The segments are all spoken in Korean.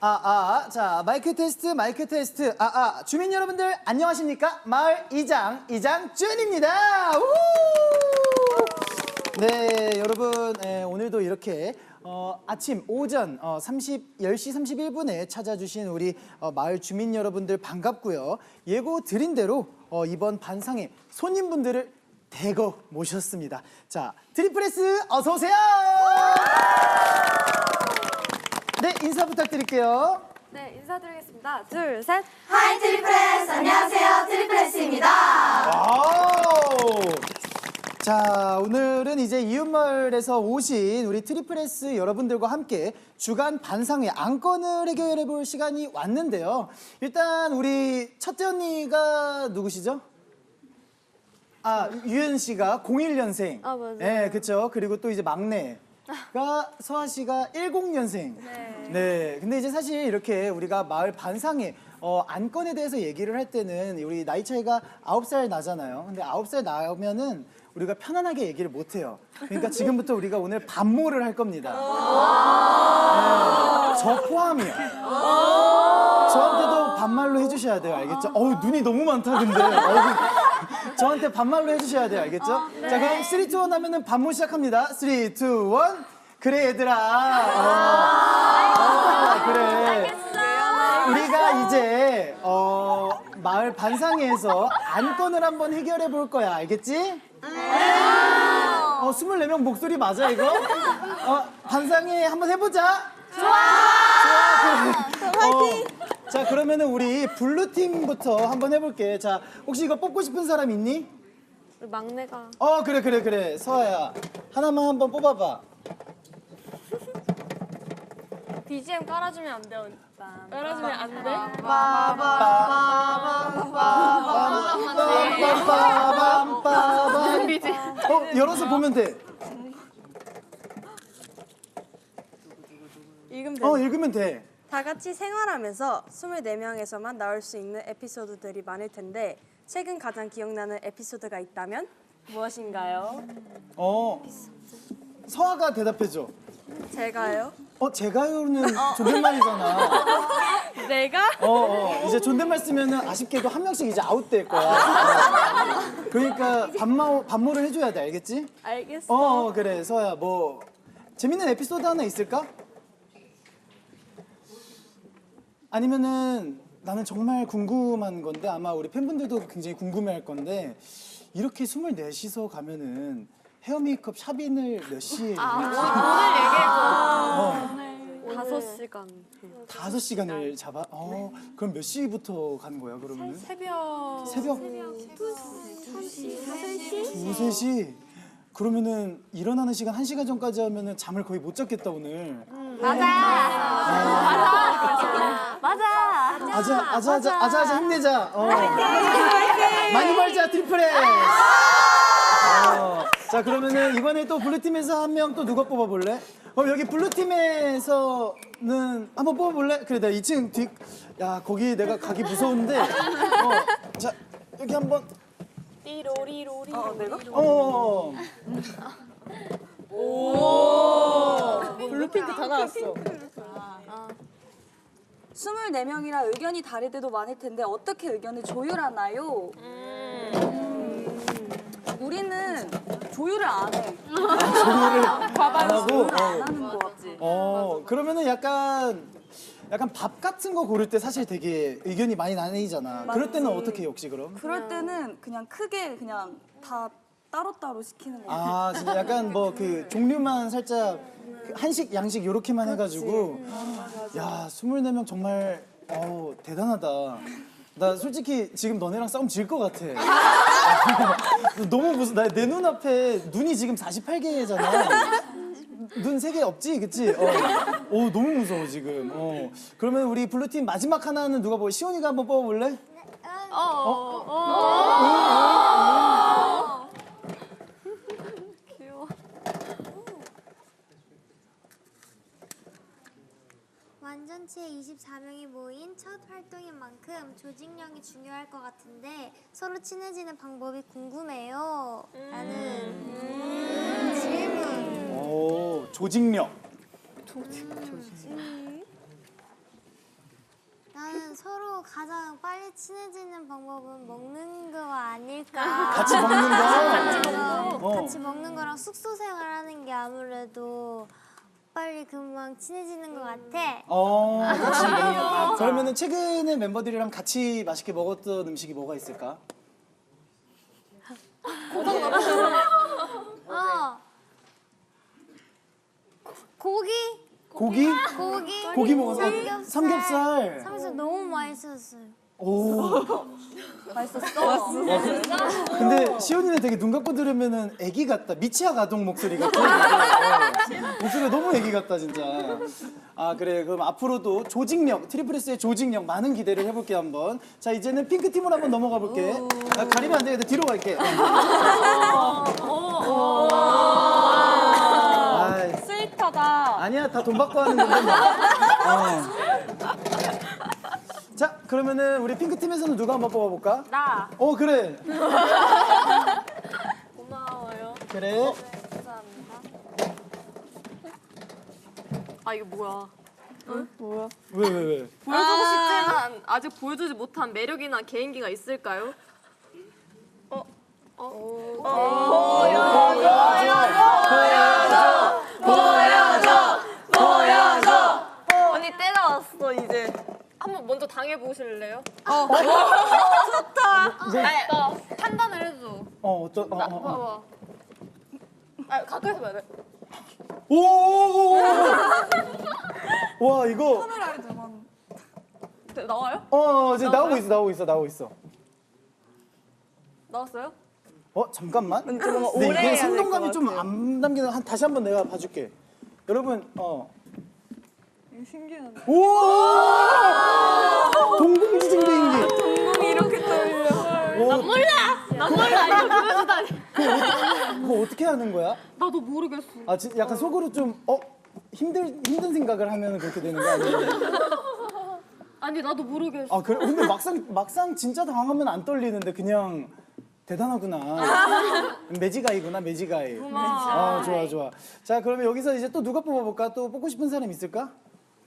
아, 아, 자, 마이크 테스트, 마이크 테스트. 아, 아, 주민 여러분들, 안녕하십니까? 마을 이장, 이장 준입니다. 우! 네, 여러분, 예, 오늘도 이렇게 어, 아침, 오전 어, 30, 10시 31분에 찾아주신 우리 어, 마을 주민 여러분들 반갑고요. 예고 드린 대로 어, 이번 반상회 손님분들을 대거 모셨습니다. 자, 트리플레스 어서 오세요. 네, 인사 부탁드릴게요. 네, 인사드리겠습니다. 둘, 셋. 하이 트리플레스 안녕하세요 트리플레스입니다! 자, 오늘은 이제 이웃마을에서 오신 우리 트리플레스 여러분들과 함께 주간 반상회 안건을 해결해 볼 시간이 왔는데요. 일단 우리 첫째 언니가 누구시죠? 아, 유현 씨가 01년생. 아, 맞아요. 네, 그쵸. 그리고 또 이제 막내 가 서아 씨가 10년생. 네. 네. 근데 이제 사실 이렇게 우리가 마을 반상회 어, 안건에 대해서 얘기를 할 때는 우리 나이 차이가 9살 나잖아요. 근데 9살 나면은 우리가 편안하게 얘기를 못 해요. 그러니까 지금부터 우리가 오늘 반모를 할 겁니다. 네, 저 포함이요. 저한테도 반말로 해주셔야 돼요. 알겠죠? 어우, 눈이 너무 많다, 근데. 어우, 저한테 반말로 해주셔야 돼요. 알겠죠? 자, 그럼 3, 2, 1 하면은 반모 시작합니다. 3, 2, 1. 그래, 얘들아. 어, 어, 그래. 우리가 이제 어, 마을 반상회에서 안건을 한번 해결해 볼 거야. 알겠지? 어, 24명 목소리 맞아, 이거? 어, 반상회 한번 해보자. 좋아! 좋아, 그래. 어, 자, 그러면은 우리 블루 팀부터 한번 해볼게. 자, 혹시 이거 뽑고 싶은 사람 있니? 우리 막내가. 어, 그래, 그래, 그래. 서아야. 하나만 한번 뽑아봐. BGM 깔아주면 안 돼요. 깔아주면 안 돼? 빰빰빰빰빰빰. 어, 열어서 보면 돼. 읽으면 돼. 어, 읽으면 돼. 다 같이 생활하면서 24명에서만 나올 수 있는 에피소드들이 많을 텐데 최근 가장 기억나는 에피소드가 있다면 무엇인가요? 어. 서아가 대답해줘. 제가요? 어, 제가요는 존댓말이잖아. 내가? 어, 어. 이제 존댓말 쓰면은 아쉽게도 한 명씩 이제 아웃될 거야. 어. 그러니까 반모, 반모를 해줘야 돼, 알겠지? 알겠어. 어, 어, 그래. 서아야, 뭐, 재밌는 에피소드 하나 있을까? 아니면은 나는 정말 궁금한 건데 아마 우리 팬분들도 굉장히 궁금해 할 건데 이렇게 24시서 가면은 헤어 메이크업 샵인을 몇 시에 어, 다섯 시간. 다섯 시간을 잡아? 어, 그럼 몇 시부터 가는 거야, 그러면? 새벽. 새벽? 두세 시? 그러면은 일어나는 시간 한 시간 전까지 하면은 잠을 거의 못 잤겠다, 오늘. 맞아. 맞아. 아자, 아자, 아자, 아자, 아자, 힘내자. 어. 많이 벌자, 트리플레. 어. 자, 그러면은 이번에 또 블루팀에서 한 명 또 누가 뽑아볼래? 어, 여기 블루팀에서는 한번 뽑아볼래? 그래, 나 2층 뒤, 야, 거기 내가 가기 무서운데. 어, 자, 여기 한 번. 띠로리로리. 어, 내가? 어. 블루핑크 다 나왔어. 24명이라 의견이 다를 때도 많을 텐데 어떻게 의견을 조율하나요? 음. 우리는 조율을 안 해. 소리를 안 하고. 안 어. 하는 거 같지? 어, 그러면은 약간 약간 밥 같은 거 고를 때 사실 되게 의견이 많이 나뉘잖아. 그럴 때는 어떻게 해, 혹시 그럼? 그럴 때는 그냥 크게 그냥 다 따로따로 시키는 거. 아, 진짜 약간 뭐 그 종류만 살짝 그 한식, 양식 요렇게만 해가지고. 야, 24명 정말, 어 대단하다. 나 솔직히 지금 너네랑 싸움 질 것 같아. 너무 무슨, 나 내 눈앞에 눈이 지금 48개잖아. 눈 세 개 없지, 그치? 어. 오, 너무 무서워, 지금. 어. 그러면 우리 블루팀 마지막 하나는 누가 뭐, 시온이가 한번 뽑아볼래? 완전체 24명이 모인 첫 활동인 만큼 조직력이 중요할 것 같은데 서로 친해지는 방법이 궁금해요. 라는 질문. 오, 조직력. 가장 빨리 친해지는 방법은 먹는 거 아닐까. 같이 먹는 거. 어. 같이 먹는 거랑 숙소 생활하는 게 아무래도 빨리 금방 친해지는 것 같아. 어, 같이 먹는 거. 아, 그러면은 최근에 멤버들이랑 같이 맛있게 먹었던 음식이 뭐가 있을까? 어. 고기? 고기? 고기? 고기 먹었어? 삼겹살. 삼겹살. 삼겹살 너무 맛있었어요. 오. 맛있었어. 근데 시온이는 되게 눈 감고 들으면은 애기 같다. 미치아 가동 목소리 같아. 어. 목소리가 너무 애기 같다 진짜. 아 그래 그럼 앞으로도 조직력 트리플스의 조직력 많은 기대를 해볼게 한번. 자 이제는 핑크 팀으로 한번 넘어가 볼게. 아, 가리면 안 되겠다. 뒤로 갈게. 아이, 스위터다. 아니야 다 돈 받고 하는 건데 뭐. 어. 자 그러면은 우리 핑크 팀에서는 누가 한번 뽑아볼까? 나. 어 그래. 고마워요. 그래. 아 이거 뭐야? 왜 왜 왜? 보여주고 싶지만 아직 보여주지 못한 매력이나 개인기가 있을까요? 언니 때가 왔어 이제. 한번 먼저 당해 보실래요? 어. 좋다. 이제- 나 판단을 해줘. 어 어떤 어, 어, 어. 봐봐. 아 가까이서 봐야 돼. 오! 와 이거 네, 나와요? 어 이제 나오고 있어 나오고 있어 나오고 있어. 나왔어요? 어 잠깐만. 뭔가 근데 오래 이게 생동감이 좀 안 남기는 한 다시 한번 내가 봐줄게. 여러분 어. 신기하네. 오! 동공지진 비행기. 동공이 이렇게 떨려. 오, 난 몰라. 난 몰라. 이거 보여주다니. 그거 어떻게 하는 거야? 나도 모르겠어. 아 진- 약간 속으로 좀 어. 힘들 힘든 생각을 하면 그렇게 되는 거 아니에요? 아니 나도 모르겠어. 아 그래 근데 막상 막상 진짜 당하면 안 떨리는데 그냥 대단하구나. 매지가이구나 매지가이. 아 좋아 좋아. 자 그러면 여기서 이제 또 누가 뽑아볼까? 또 뽑고 싶은 사람 있을까?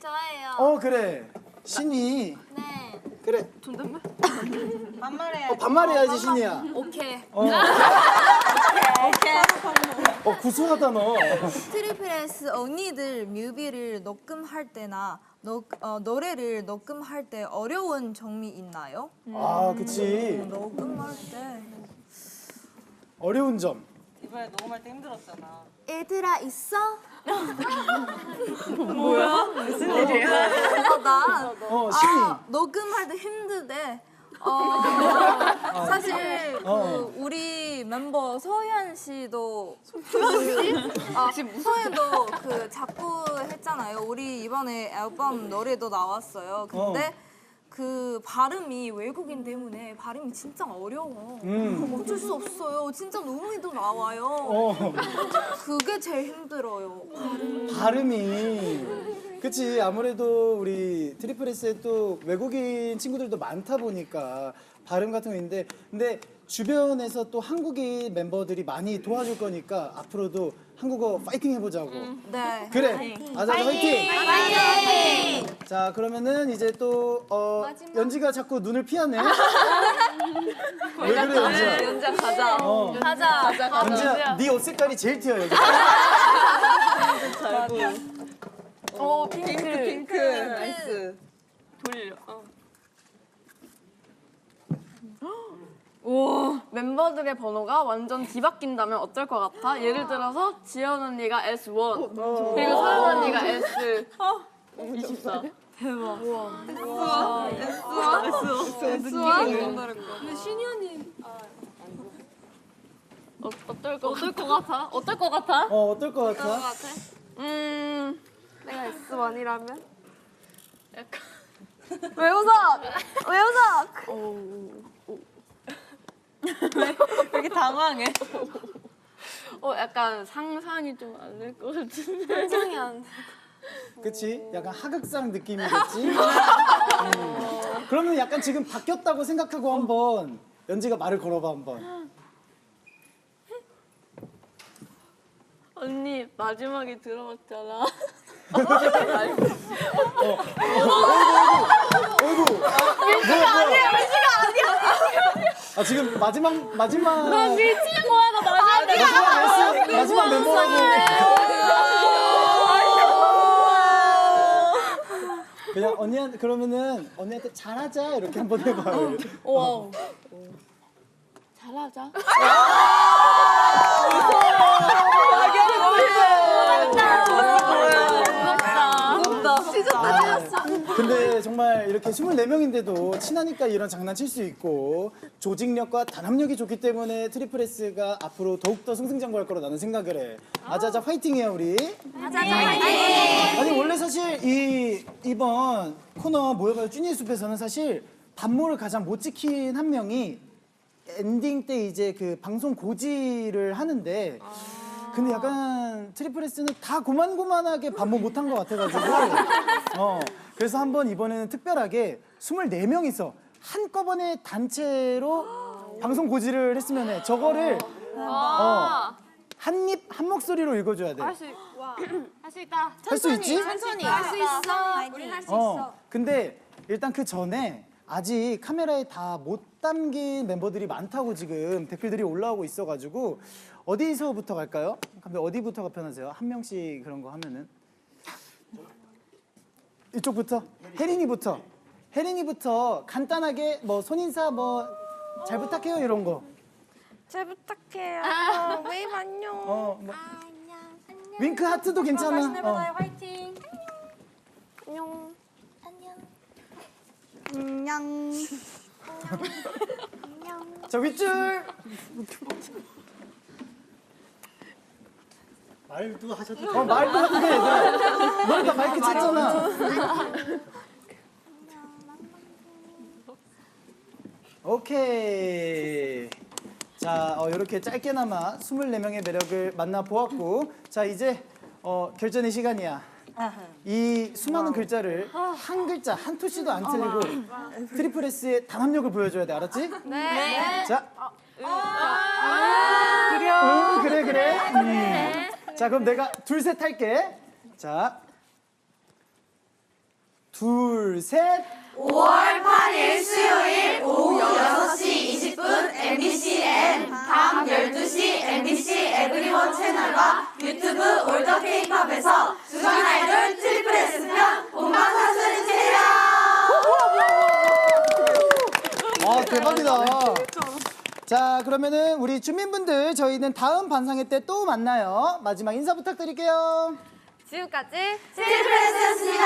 저예요. 어 그래 신이 네. 그래 존댓말? 어, 반말해야지 신이야. 오케이. 어. 어 구수하다 너. 트리플 S 언니들 뮤비를 녹음할 때나 녹, 어, 노래를 녹음할 때 어려운 점이 있나요? 아 그치 녹음할 때 어려운 점. 얘들아 있어? 어, 나어 신이. 아, 녹음할 때 힘든데 어, 사실 어. 그 우리 멤버 서현 씨도 아, 서현도 그 자꾸 했잖아요. 우리 이번에 앨범 노래도 나왔어요. 근데 그 발음이 외국인 때문에 발음이 진짜 어려워. 음. 어쩔 수 없어요. 진짜 눈물도 나와요. 어 그게 제일 힘들어요. 발음이. 그치 아무래도 우리 트리플 S에 또 외국인 친구들도 많다 보니까 발음 같은 거 있는데 근데 주변에서 또 한국인 멤버들이 많이 도와줄 거니까 앞으로도 한국어 파이팅 해보자고. 네. 그래. 아자 화이팅. 자 그러면은 이제 또 어, 연지가 자꾸 눈을 피하네. 왜 그래 연지야? 연지야 가자. 어. 가자. 가자. 가자. 연지야 네옷 색깔이 제일 튀어 여기. 오 핑크. 핑크. 나이스. 돌려. 어. 오 멤버들의 번호가 완전 뒤바뀐다면 어떨 것 같아? 예를 들어서 지연 언니가 S1 그리고 서연 언니가 S 24 대박. 우와 S1 S1 근데 신이 언니 어, 어떨 거 어떨 것 같아? 어떨 것 같아? 어 어떨 것 같아? 음. 내가 S1이라면? 약간. 왜 웃어? 왜 웃어? 되게 당황해. 어, 약간 상상이 좀 안 될 것 같은데. 상상이 안 돼. 그치? 약간 하극상 느낌이겠지? 음. 그러면 약간 지금 바뀌었다고 생각하고 한번 연지가 말을 걸어봐 한번. 언니, 마지막에 들어갔잖아. 어이구, 너아 지금 마지막 마지막 미치는 거야 나. 마지막 멤버 마지막 멤버라고 그냥 언니한테 그러면은 언니한테 잘하자 이렇게 한번 해봐요. 와우. 잘하자. 아, 근데 정말 이렇게 24명인데도 친하니까 이런 장난칠 수 있고 조직력과 단합력이 좋기 때문에 트리플 S가 앞으로 더욱더 승승장구할 거로 나는 생각을 해. 아자자 화이팅해요 우리. 아니 원래 사실 이 이번 코너 모여봐요 쭈니의 숲에서는 사실 반모를 가장 못 지킨 한 명이 엔딩 때 이제 그 방송 고지를 하는데 근데 약간 트리플 S는 다 고만고만하게 반모 못한 것 같아가지고 어 그래서 한번 이번에는 특별하게 24명이서 한꺼번에 단체로 방송 고지를 했으면 해 저거를 어, 한 입 한 목소리로 읽어줘야 돼. 할 수 있다. 할 수 있지? 천천히. 할 수 있어. 우리 할수 어, 근데 일단 그 전에 아직 카메라에 다 못 담긴 멤버들이 많다고 지금 댓글들이 올라오고 있어가지고 어디서부터 갈까요? 근데 어디부터가 편하세요? 한 명씩 그런 거 하면은 이쪽부터 혜린이부터 혜린이부터 간단하게 뭐 손인사 뭐 잘 부탁해요 이런 거. 잘 부탁해요. 웨이브 안녕. 어, 뭐 안녕. 안녕. 윙크 하트도 괜찮아. 어. 화이팅. 안녕. 안녕. 안녕. 안녕. 자 윗줄. 말도 하셔도 어 말도 하는데 얘들아. 너다 마이크 찼잖아. 오케이. 자, 어, 이렇게 짧게나마 24명의 매력을 만나보았고, 자, 이제 어, 결전의 시간이야. 이 수많은 글자를 한 글자, 한 토씨도 안 틀리고 트리플 S의 단합력을 보여줘야 돼, 알았지? 네. 자. 응, 그래, 그래. 음. 자, 그럼 내가 둘, 셋 할게. 자. 둘, 셋. 5월 8일 수요일 오후 6시 20분 MBCN 밤 12시 MBC 에브리원 채널과 유튜브 올더 케이팝에서 주간 아이돌 트리플 S편 본방 사수해주세요. 아, 대박이다. 자, 그러면은 우리 주민분들 저희는 다음 반상회 때 또 만나요. 마지막 인사 부탁드릴게요. 지금까지 트리플 S였습니다.